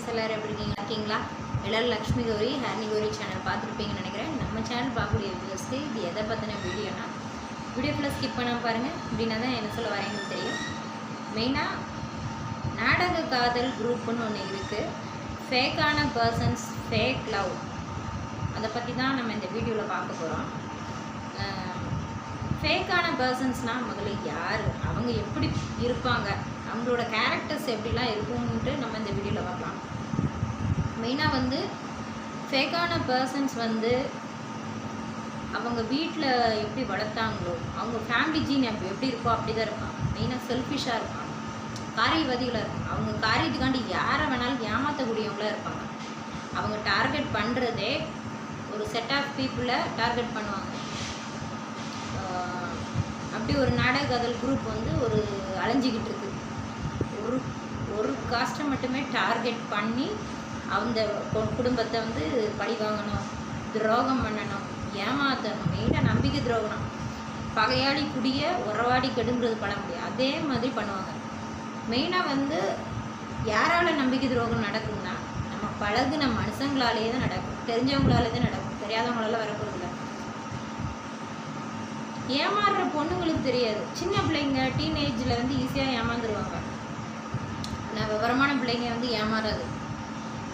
Friends எல்லோரும் எப்படி இருக்கீங்க? இருக்கீங்களா? எல்லோரும் லக்ஷ்மி கௌரி ஹேர்னி கௌரி சேனல் பார்த்துருப்பீங்கன்னு நினைக்கிறேன். நம்ம சேனல் பார்க்கக்கூடிய வியூஸ்க்கு இது எதை பற்றின வீடியோனா வீடியோ ஃபுல்லாக ஸ்கிப் பண்ணாமல் பாருங்கள் அப்படின்னா தான் என்ன சொல்ல வரேன்னு தெரியும். மெயினாக நாடக காதல் குரூப்புன்னு ஒன்று இருக்குது ஃபேக்கான பர்சன்ஸ் ஃபேக் லவ் அதை பற்றி தான் நம்ம இந்த வீடியோவில் பார்க்க போகிறோம் ஃபேக்கான பர்சன்ஸ்னால் முதல்ல யார்? அவங்க எப்படி இருப்பாங்க? அவங்களோட கேரக்டர்ஸ் எப்படிலாம் இருக்கும்ன்ட்டு நம்ம இந்த வீடியோவில் பார்க்கலாம். மெயினாக வந்து ஃபேக்கான பர்சன்ஸ் வந்து அவங்க வீட்டில் எப்படி வளர்த்தாங்களோ அவங்க ஃபேமிலி ஜீன் எப்படி எப்படி இருக்கோ அப்படி தான் இருப்பாங்க. மெயினாக செல்ஃபிஷாக இருப்பாங்க. காரியவாதிகளாக இருப்பாங்க. அவங்க காரியத்துக்காண்டி யாரை வேணாலும் ஏமாற்றக்கூடியவங்களாக இருப்பாங்க. அவங்க டார்கெட் பண்ணுறதே ஒரு செட் ஆஃப் பீப்புளை டார்கெட் பண்ணுவாங்க. அப்படி ஒரு நாடக குரூப் வந்து ஒரு அலைஞ்சிக்கிட்டு இருக்குது ஒரு ஒரு காஸ்ட்டை மட்டுமே டார்கெட் பண்ணி அந்த குடும்பத்தை வந்து பழி வாங்கணும் துரோகம் பண்ணணும் ஏமாத்தணும் மெயினாக நம்பிக்கை துரோகம் பகையாளி குடிய உறவாடி கெடுங்கிறது பழமொழி அதே மாதிரி பண்ணுவாங்க. மெயினாக வந்து யாரால் நம்பிக்கை துரோகம் நடக்கும்னா நம்ம பழகுன மனுஷங்களாலேயே தான் நடக்கும். தெரிஞ்சவங்களாலே தான் நடக்கும். தெரியாதவங்களால வரப்போகிறதில்ல ஏமாறுற பொண்ணுங்களுக்கு தெரியாது. சின்ன பிள்ளைங்க டீனேஜில் வந்து ஈஸியாக ஏமாந்துருவாங்க. நான் விவரமான பிள்ளைங்க வந்து ஏமாறாது.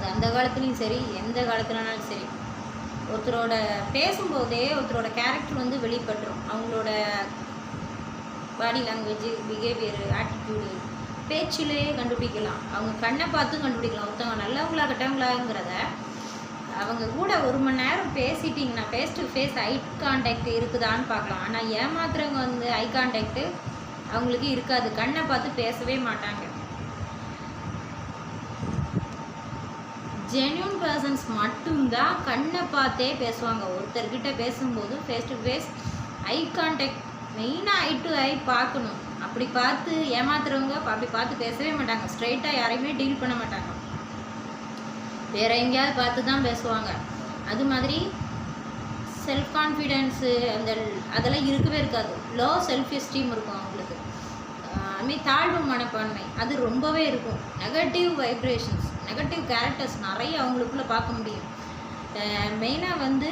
அது அந்த காலத்துலேயும் சரி எந்த காலத்துலனாலும் சரி. ஒருத்தரோட பேசும்போதே ஒருத்தரோட கேரக்டர் வந்து வெளிப்பட்டுரும். அவங்களோட பாடி லாங்குவேஜ் பிஹேவியர் ஆட்டிடியூடு பேச்சிலே கண்டுபிடிக்கலாம். அவங்க கண்ணை பார்த்தும் கண்டுபிடிக்கலாம். ஒருத்தவங்க நல்லவங்களா கெட்டவங்களாங்கிறத அவங்க கூட ஒரு மணி நேரம் பேசிட்டிங்கன்னா face to face eye contact இருக்குதான்னு பார்க்கலாம். ஆனால் ஏமாத்துறவங்க வந்து ஐ கான்டாக்ட்டு அவங்களுக்கு இருக்காது. கண்ணை பார்த்து பேசவே மாட்டாங்க. ஜென்யூன் பர்சன்ஸ் மட்டும்தான் கண்ணை பார்த்தே பேசுவாங்க. ஒருத்தர்கிட்ட பேசும்போது face to face eye contact மெயினாக ஐ டு ஐ பார்க்கணும். அப்படி பார்த்து ஏமாத்துறவங்க அப்படி பார்த்து பேசவே மாட்டாங்க. ஸ்ட்ரைட்டாக யாரையுமே டீல் பண்ண மாட்டாங்க. வேற எங்கேயாவது பார்த்து தான் பேசுவாங்க. அது மாதிரி செல்ஃப் கான்ஃபிடென்ஸு அந்த அதெல்லாம் இருக்கவே இருக்காது. லோ செல்ஃப் எஸ்டீம் இருக்கும் அவங்களுக்கு. அதுமாதிரி தாழ்வு மனப்பான்மை அது ரொம்பவே இருக்கும். நெகட்டிவ் வைப்ரேஷன்ஸ் நெகட்டிவ் கேரக்டர்ஸ் நிறைய அவங்களுக்குள்ள பார்க்க முடியும். மெயினாக வந்து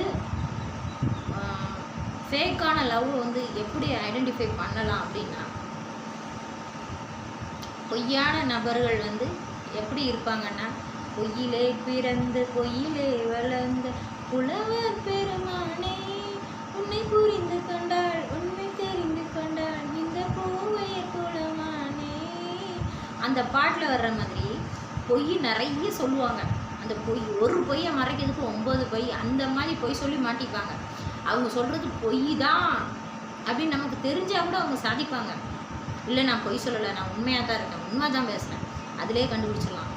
ஃபேக்கான லவ் வந்து எப்படி ஐடென்டிஃபை பண்ணலாம் அப்படின்னா பொய்யான நபர்கள் வந்து எப்படி இருப்பாங்கன்னா பொய்யிலே பிறந்து பொய்யிலே வளர்ந்த புலவர் பெருமானே உன்னை புரிந்து கொண்டாள் உண்மை தெரிந்து கொண்டாள் இந்த பூவைய குலமானே அந்த பாட்டில் வர்ற மாதிரி. பொய் நிறைய சொல்லுவாங்க. அந்த பொய் ஒரு பொய்யை மறைக்கிறதுக்கு ஒம்பது பொய் அந்த மாதிரி பொய் சொல்லி மாட்டிப்பாங்க. அவங்க சொல்கிறது பொய் தான் அப்படின்னு நமக்கு தெரிஞ்சால் கூட அவங்க சாதிப்பாங்க. இல்லை நான் பொய் சொல்லலை நான் உண்மையாக தான் இருக்கேன் உண்மை தான் பேசுகிறேன் அதிலே கண்டுபிடிச்சிடலாம்.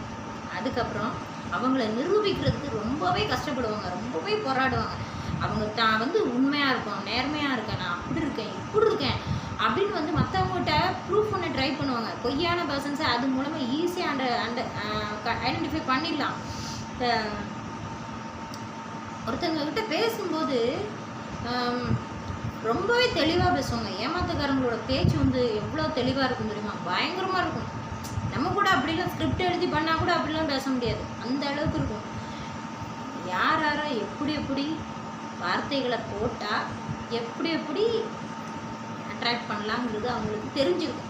அதுக்கப்புறம் அவங்கள நிரூபிக்கிறதுக்கு ரொம்பவே கஷ்டப்படுவாங்க ரொம்பவே போராடுவாங்க. அவங்க தான் வந்து உண்மையாக இருக்கும் நேர்மையாக இருக்கேன் நான் அப்படி இருக்கேன் இப்படி இருக்கேன். அப்படின்னு வந்து மற்றவங்ககிட்ட ப்ரூஃப் பண்ண ட்ரை பண்ணுவாங்க. பொய்யான பர்சன்ஸை அது மூலமாக ஈஸியாக அண்ட அண்ட ஐடென்டிஃபை பண்ணிடலாம். ஒருத்தவங்கக்கிட்ட ஒருத்தவங்க பேசும்போது ரொம்பவே தெளிவாக பேசுவாங்க. ஏமாத்தக்காரங்களோட பேச்சு வந்து எவ்வளோ தெளிவாக இருக்கும் தெரியுமா? பயங்கரமாக இருக்கும். நம்ம கூட அப்படிலாம் ஸ்கிரிப்ட் எழுதி பண்ணால் கூட அப்படிலாம் பேச முடியாது. அந்த அளவுக்கு இருக்கும். யார் யாரை எப்படி எப்படி வார்த்தைகளை போட்டால் எப்படி எப்படி அட்ராக்ட் பண்ணலாங்கிறது அவங்களுக்கு தெரிஞ்சிருக்கும்.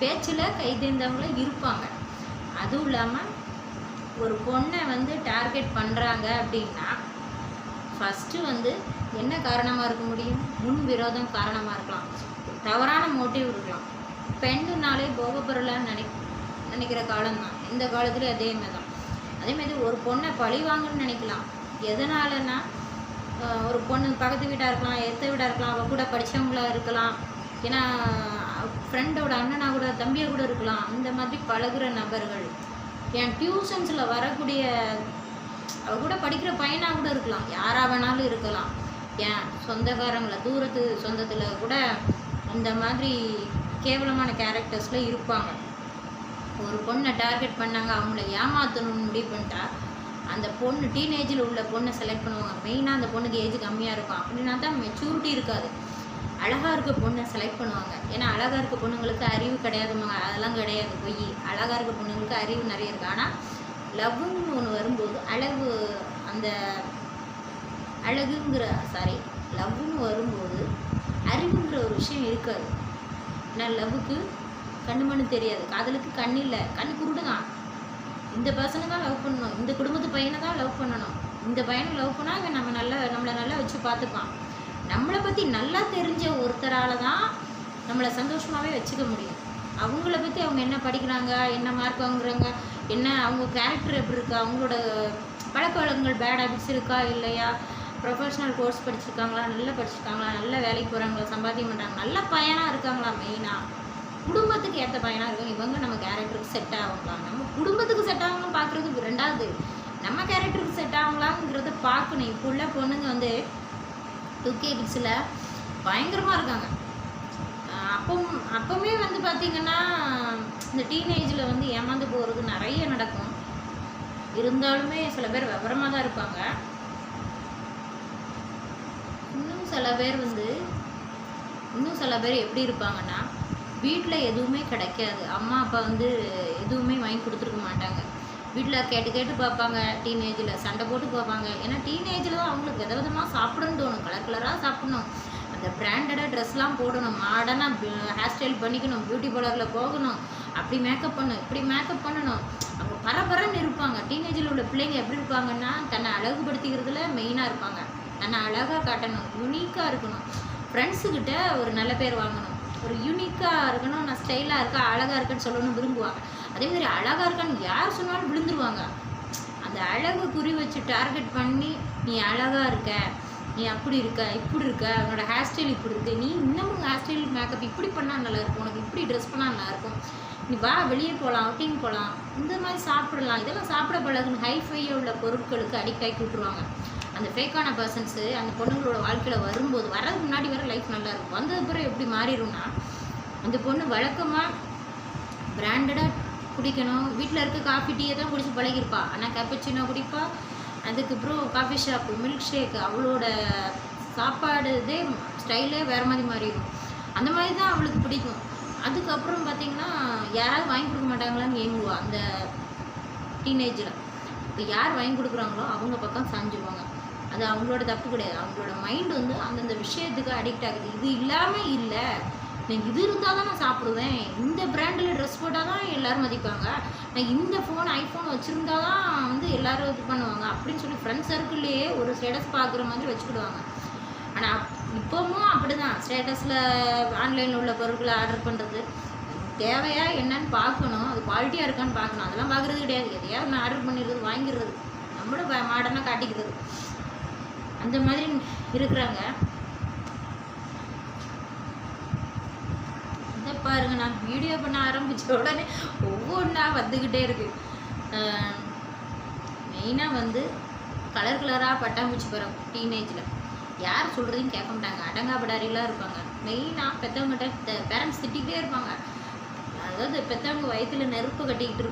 பேச்சில் கை தேர்ந்தவங்களும் இருப்பாங்க. அதுவும் இல்லாமல் ஒரு பொண்ணை வந்து டார்கெட் பண்ணுறாங்க அப்படின்னா ஃபஸ்ட்டு வந்து என்ன காரணமாக இருக்க முடியும்? முன் விரோதம் காரணமாக இருக்கலாம். தவறான மோட்டிவ் இருக்கலாம். பெண்ணுனாலே போகப்பொருளான்னு நினை நினைக்கிற காலம்தான். இந்த காலத்துலேயும் அதே மாதிரி தான் அதே மாதிரி ஒரு பொண்ணை பழி வாங்கணும்னு நினைக்கலாம். எதனாலன்னா ஒரு பொண்ணு பக்கத்து வீட்டாக இருக்கலாம் எத்த வீடாக இருக்கலாம் அவள் கூட படித்தவங்களாக இருக்கலாம். ஏன்னா ஃப்ரெண்டோட அண்ணனா கூட தம்பியை கூட இருக்கலாம். அந்த மாதிரி பழகுற நபர்கள். என் டியூஷன்ஸில் வரக்கூடிய அவ கூட படிக்கிற பையனாக கூட இருக்கலாம். யாராக வேணாலும் இருக்கலாம். ஏன் சொந்தக்காரங்களை தூரத்து சொந்தத்தில் கூட இந்த மாதிரி கேவலமான கேரக்டர்ஸில் இருப்பாங்க. ஒரு பொண்ணை டார்கெட் பண்ணாங்க அவங்கள ஏமாற்றணும்னு முடிவு பண்ணிட்டா அந்த பொண்ணு டீனேஜில் உள்ள பொண்ணை செலக்ட் பண்ணுவாங்க. மெயினாக அந்த பொண்ணுக்கு ஏஜ் கம்மியாக இருக்கும். அப்படின்னா தான் மெச்சூரிட்டி இருக்காது. அழகாக இருக்க பொண்ணை செலக்ட் பண்ணுவாங்க. ஏன்னா அழகாக இருக்க பொண்ணுங்களுக்கு அறிவு கிடையாதுமாங்க அதெல்லாம் கிடையாது பொய். அழகாக இருக்க பொண்ணுங்களுக்கு அறிவு நிறைய இருக்குது ஆனால் லவ்னு ஒன்று வரும்போது அழகு அந்த அழகுங்கிற சாரி லவ்னு வரும்போது அறிவுங்கிற ஒரு விஷயம் இருக்காது. ஏன்னா லவ்வுக்கு கண்ணு மண்ணு தெரியாது. காதலுக்கு கண் இல்லை. கண் குருடு தான் இந்த பர்சனை தான் லவ் பண்ணணும். இந்த குடும்பத்து பையனை தான் லவ் பண்ணணும். இந்த பையனை லவ் பண்ணால் இவன் நம்ம நல்லா நம்மளை நல்லா வச்சு பார்த்துப்பான். நம்மளை பற்றி நல்லா தெரிஞ்ச ஒருத்தரால் தான் நம்மளை சந்தோஷமாகவே வச்சுக்க முடியும். அவங்கள பற்றி அவங்க என்ன படிக்கிறாங்க என்ன மார்க் வாங்குறாங்க என்ன அவங்க கேரக்டர் எப்படி இருக்கா அவங்களோட பழக்க வழக்கங்கள் பேட் ஹேபிட்ஸ் இருக்கா இல்லையா? ப்ரொஃபஷனல் கோர்ஸ் படிச்சிருக்காங்களா நல்லா படிச்சிருக்காங்களா நல்ல வேலைக்கு போகிறாங்களா சம்பாத்தியம் பண்ணுறாங்க நல்ல பையனாக இருக்காங்களா மெயினாக குடும்பத்துக்கு ஏற்ற பையனாக இருக்கும் இவங்க நம்ம கேரக்டருக்கு செட் ஆகுங்களா நம்ம குடும்பத்துக்கு செட் ஆகணும்னு பார்க்குறது ரெண்டாவது. நம்ம கேரக்டருக்கு செட் ஆகுங்களாங்கிறத பார்க்கணும். இப்போ உள்ள பொண்ணுங்க வந்து டூ கே கிட்ஸில் பயங்கரமாக இருக்காங்க அப்பவும் அப்போ அப்போவுமே வந்து பார்த்திங்கன்னா இந்த டீனேஜில் வந்து ஏமாந்து போகிறது நிறைய நடக்கும். இருந்தாலுமே சில பேர் விவரமாக தான் இருப்பாங்க. இன்னும் சில பேர் வந்து இன்னும் சில பேர் எப்படி இருப்பாங்கன்னா வீட்டில் எதுவுமே கிடைக்காது. அம்மா அப்பா வந்து எதுவுமே வாங்கி கொடுத்துருக்க மாட்டாங்க. வீட்டில் கேட்டு கேட்டு பார்ப்பாங்க டீனேஜில் சண்டை போட்டு பார்ப்பாங்க. ஏன்னா டீனேஜில் தான் அவங்களுக்கு வித விதமாக சாப்பிடணும்னு தோணும். கலர் கலராக சாப்பிடணும். அந்த பிராண்டடாக ட்ரெஸ்லாம் போடணும். மாடனாக ஹேர் ஸ்டைல் பண்ணிக்கணும். பியூட்டி பார்லரில் போகணும். அப்படி மேக்கப் பண்ணணும். இப்படி மேக்கப் பண்ணணும். அவங்க பரபரன்னு இருப்பாங்க. டீனேஜில் உள்ள பிள்ளைங்க எப்படி இருப்பாங்கன்னா தன்னை அழகுபடுத்திக்கிறதுல மெயினாக இருப்பாங்க. தன்னை அழகாக காட்டணும். யூனிக்காக இருக்கணும். ஃப்ரெண்ட்ஸுக்கிட்ட ஒரு நல்ல பேர் வாங்கணும். ஒரு யூனிக்காக இருக்கணும். நான் ஸ்டைலாக இருக்கா அழகாக இருக்கேன்னு சொல்லணும்னு விரும்புவாங்க. அதே மாதிரி அழகாக இருக்கான்னு யார் சொன்னாலும் விழுந்துருவாங்க. அந்த அழகு குறி வச்சு டார்கெட் பண்ணி நீ அழகாக இருக்க நீ அப்படி இருக்க இப்படி இருக்க உன்னோட ஹேர் ஸ்டைல் இப்படி இருக்கு நீ இன்னமும் ஹேர் ஸ்டைல் மேக்கப் இப்படி பண்ணால் நல்லாயிருக்கும் உனக்கு இப்படி ட்ரெஸ் பண்ணால் நல்லாயிருக்கும் நீ வா வெளியே போகலாம் அவுட்டிங் போகலாம் இந்த மாதிரி சாப்பிடலாம். இதெல்லாம் சாப்பிட பழகுன்னு ஹைஃபையாக உள்ள பொருட்களுக்கு அடிக்ட் ஆகி விட்ருவாங்க அந்த ஃபேக்கான பர்சன்ஸு அந்த பொண்ணுங்களோட வாழ்க்கையில் வரும்போது வரதுக்கு முன்னாடி வர லைஃப் நல்லாயிருக்கும் வந்தது பிறகு எப்படி மாறிடும்னா அந்த பொண்ணு வழக்கமாக பிராண்டடாக குடிக்கணும். வீட்டில் இருக்க காஃபி டீயை தான் குடிச்சு பழகிருப்பா ஆனால் கேப்பச்சினோ குடிப்பா. அதுக்கப்புறம் காஃபி ஷாப்பு மில்க் ஷேக் அவளோட சாப்பாடு இதே ஸ்டைலே வேறு மாதிரி மாறிடும். அந்த மாதிரி தான் அவளுக்கு பிடிக்கும். அதுக்கப்புறம் பார்த்தீங்கன்னா யாராவது வாங்கி கொடுக்க மாட்டாங்களான்னு ஏங்குவா அந்த டீனேஜில் இப்போ யார் வாங்கி கொடுக்குறாங்களோ அவங்க பக்கம் சாஞ்சிருவாங்க. அது அவங்களோட தப்பு கிடையாது. அவங்களோட மைண்ட் வந்து அந்தந்த விஷயத்துக்கு அடிக்ட் ஆகுது. இது இல்லாமல் இல்லை. எனக்கு இது இருந்தால் தான் நான் சாப்பிடுவேன். இந்த பிராண்டில் ட்ரெஸ் போட்டால் தான் எல்லோரும் மதிப்பாங்க. நான் இந்த ஃபோன் ஐஃபோன் வச்சுருந்தா தான் வந்து எல்லோரும் இது பண்ணுவாங்க. அப்படின்னு சொல்லி ஃப்ரெண்ட்ஸ் சர்க்கிள்லேயே ஒரு ஸ்டேட்டஸ் பார்க்குற மாதிரி வச்சுக்கிடுவாங்க. ஆனால் இப்போவும் அப்படி தான் ஸ்டேட்டஸில் ஆன்லைனில் உள்ள பொருட்களை ஆர்டர் பண்ணுறது தேவையா என்னன்னு பார்க்கணும். அது குவாலிட்டியாக இருக்கான்னு பார்க்கணும். அதெல்லாம் பார்க்குறது கிடையாது. எதையாவது நான் ஆர்டர் பண்ணிடுறது வாங்கிடுறது. நம்மளும் மாடர்னாக காட்டிக்கிறது. அந்த மாதிரி இருக்கிறாங்க இதை பாருங்க நான் வீடியோ பண்ண ஆரம்பித்த உடனே ஒவ்வொன்றா வந்துக்கிட்டே இருக்குது மெயினாக வந்து கலர் கலராக பட்டாம்பூச்சி படம் டீனேஜில் யார் சொல்கிறதையும் கேட்க மாட்டாங்க. அடங்காபடாரிலாம் இருப்பாங்க. மெயினாக பெற்றவங்ககிட்ட பேரண்ட்ஸ் திட்டிகிட்டே இருப்பாங்க. அதாவது பெற்றவங்க வயிற்றில் நெருப்பு கட்டிக்கிட்டு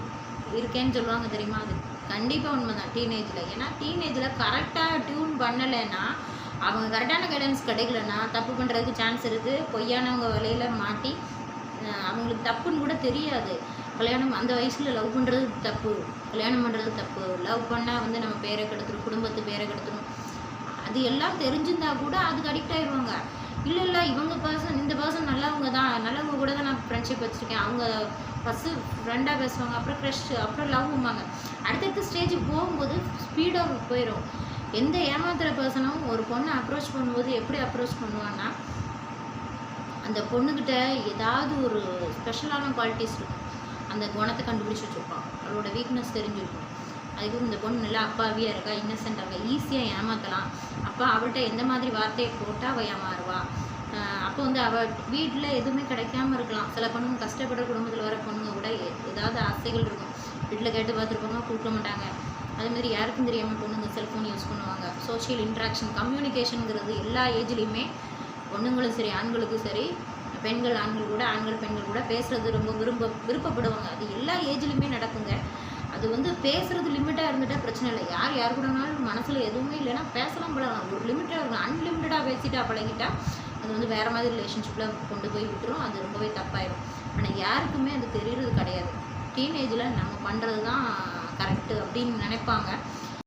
இருக்கேன்னு சொல்லுவாங்க தெரியுமா அது? கண்டிப்பாக உண்மை தான் டீனேஜில் ஏன்னா டீனேஜில் கரெக்டாக டியூன் பண்ணலைன்னா அவங்க கரெக்டான கைடன்ஸ் கிடைக்கலன்னா தப்பு பண்ணுறதுக்கு சான்ஸ் இருக்குது பொய்யானவங்க வலையில் மாட்டி அவங்களுக்கு தப்புன்னு கூட தெரியாது. கல்யாணம் அந்த வயசில் லவ் பண்ணுறது தப்பு. கல்யாணம் பண்ணுறது தப்பு. லவ் பண்ணால் வந்து நம்ம பேரை கெடுத்துரும் குடும்பத்து பேரை கெடுத்துரும். அது எல்லாம் தெரிஞ்சிருந்தா கூட அதுக்கு அடிக்ட் ஆயிடுவாங்க. இல்லை இல்லை இவங்க பர்சன் இந்த பர்சன் நல்லவங்க தான். நல்லவங்க கூட தான் நான் ஃப்ரெண்ட்ஷிப் வச்சுருக்கேன். அவங்க ஃபஸ்ட்டு ஃப்ரெண்டாக பேசுவாங்க அப்புறம் க்ரஷ் அப்புறம் லவ்வாங்க அடுத்தடுத்த ஸ்டேஜுக்கு போகும்போது ஸ்பீடாக போயிடும் எந்த ஏமாத்துகிற பர்சனும் ஒரு பொண்ணை அப்ரோச் பண்ணும்போது எப்படி அப்ரோச் பண்ணுவான்னா அந்த பொண்ணுக்கிட்ட ஏதாவது ஒரு ஸ்பெஷலான குவாலிட்டிஸ் இருக்கும். அந்த குணத்தை கண்டுபிடிச்சி வச்சுருப்பான். அவளோட வீக்னஸ் தெரிஞ்சிருக்கும். அதுக்கு இந்த பொண்ணு நல்லா அப்பாவியாக இருக்கா இன்னசென்ட்டாக இருக்கா ஈஸியாக ஏமாற்றலாம் அப்போ அவள்கிட்ட எந்த மாதிரி வார்த்தையை போட்டால் அவள் ஏமாறுவா? அப்போ வந்து அவள் வீட்டில் எதுவுமே கிடைக்காம இருக்கலாம். சில பொண்ணுங்க கஷ்டப்படுற குடும்பத்தில் வர பொண்ணுங்க கூட ஏதாவது ஆசைகள் இருக்கும். வீட்டில் கேட்டு பார்த்துருப்பாங்க கொடுக்க மாட்டாங்க. அதே மாதிரி யாருக்கும் தெரியாமல் பொண்ணுங்க செல்ஃபோன் யூஸ் பண்ணுவாங்க. சோஷியல் இன்ட்ராக்ஷன் கம்யூனிகேஷனுங்கிறது எல்லா ஏஜ்லேயுமே பொண்ணுங்களும் சரி ஆண்களுக்கும் சரி பெண்கள் ஆண்கள் கூட ஆண்கள் பெண்கள் கூட பேசுகிறது ரொம்ப விரும்ப விருப்பப்படுவாங்க. அது எல்லா ஏஜ்லேயுமே நடக்குங்க. அது வந்து பேசுறது லிமிட்டாக இருந்துட்டால் பிரச்சனை இல்லை. யார் யார் கூடனாலும் மனசில் எதுவுமே இல்லைன்னா பேசலாம் பழகலாம். ஒரு லிமிட்டாக இருக்கும். அன்லிமிட்டடாக பேசிட்டா பழகிட்டா அது வந்து வேறு மாதிரி ரிலேஷன்ஷிப்பில் கொண்டு போய் விட்டுரும். அது ரொம்பவே தப்பாயிடும் ஆனால் யாருக்குமே அது தெரியறது கிடையாது. டீனேஜில் நம்ம பண்ணுறது தான் கரெக்டு அப்படின்னு நினைப்பாங்க.